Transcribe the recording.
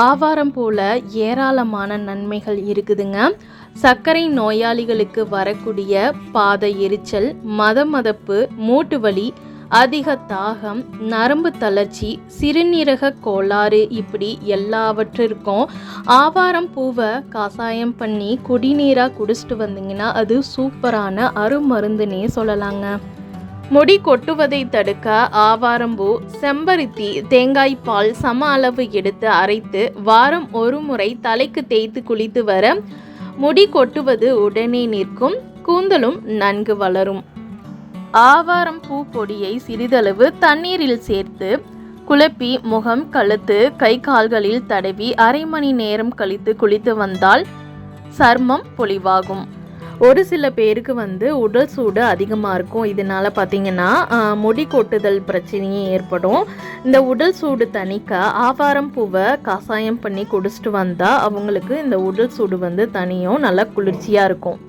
ஆவாரம் போல ஏராளமான நன்மைகள் இருக்குதுங்க. சர்க்கரை நோயாளிகளுக்கு வரக்கூடிய பாத எரிச்சல் மத மதப்பு மூட்டு வலி அதிக தாகம் நரம்பு தளர்ச்சி சிறுநீரக கோளாறு இப்படி எல்லாவற்றிற்கும் ஆவாரம் பூவை காசாயம் பண்ணி குடிநீராக குடிச்சிட்டு வந்தீங்கன்னா அது சூப்பரான அருமருந்துனே சொல்லலாங்க. முடி கொட்டுவதை தடுக்க ஆவாரம்பூ செம்பருத்தி தேங்காய் பால் சம அளவு எடுத்து அரைத்து வாரம் ஒரு முறை தலைக்கு தேய்த்து குளித்து வர முடி கொட்டுவது உடனே நிற்கும் கூந்தலும் நன்கு வளரும். ஆவாரம் பூ பொடியை சிறிதளவு தண்ணீரில் சேர்த்து குழப்பி முகம் கழுத்து கை கால்களில் தடவி அரை மணி நேரம் கழித்து குளித்து வந்தால் சர்மம் பொலிவாகும். ஒரு சில பேருக்கு வந்து உடல் சூடு அதிகமாக இருக்கும். இதனால் பார்த்தீங்கன்னா முடி கொட்டுதல் பிரச்சனையும் ஏற்படும். இந்த உடல் சூடு தணிக்க ஆவாரம் பூவை கசாயம் பண்ணி குடிச்சிட்டு வந்தால் அவங்களுக்கு இந்த உடல் சூடு வந்து தனியும் நல்லா குளிர்ச்சியாக இருக்கும்.